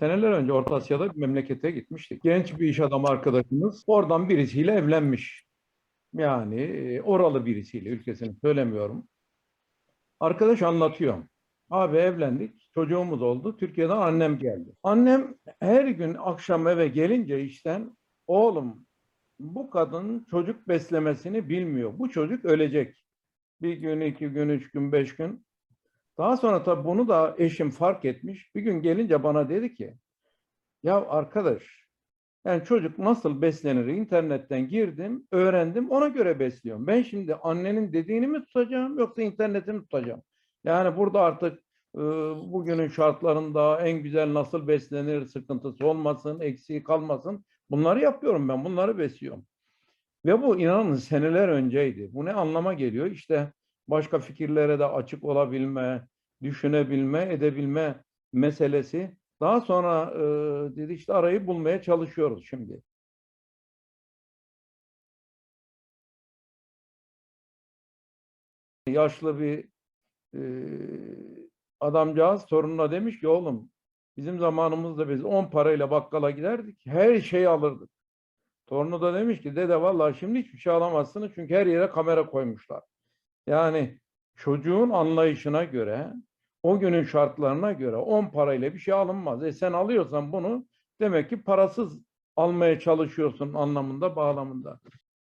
Seneler önce Orta Asya'da bir memlekete gitmiştik. Genç bir iş adamı arkadaşımız oradan birisiyle evlenmiş. Yani e, oralı birisiyle ülkesini söylemiyorum. Arkadaş anlatıyor. Abi evlendik, çocuğumuz oldu. Türkiye'den annem geldi. Annem her gün akşam eve gelince işten oğlum bu kadın çocuk beslemesini bilmiyor. Bu çocuk ölecek. Bir gün, iki gün, üç gün, beş gün. Daha sonra tabii bunu da eşim fark etmiş. Bir gün gelince bana dedi ki ya arkadaş yani çocuk nasıl beslenir internetten girdim, öğrendim, ona göre besliyorum. Ben şimdi annenin dediğini mi tutacağım yoksa interneti mi tutacağım? Yani burada artık e, bugünün şartlarında en güzel nasıl beslenir, sıkıntısı olmasın, eksiği kalmasın. Bunları yapıyorum ben, bunları besliyorum. Ve bu inanın seneler önceydi. Bu ne anlama geliyor? İşte başka fikirlere de açık olabilme, düşünebilme, edebilme meselesi. Daha sonra e, dedi işte arayı bulmaya çalışıyoruz şimdi. Yaşlı bir e, adamcağız torununa demiş ki oğlum bizim zamanımızda biz 10 parayla bakkala giderdik her şeyi alırdık. Torunu da demiş ki dede vallahi şimdi hiçbir şey alamazsınız çünkü her yere kamera koymuşlar. Yani çocuğun anlayışına göre o günün şartlarına göre 10 parayla bir şey alınmaz. E sen alıyorsan bunu demek ki parasız almaya çalışıyorsun anlamında bağlamında.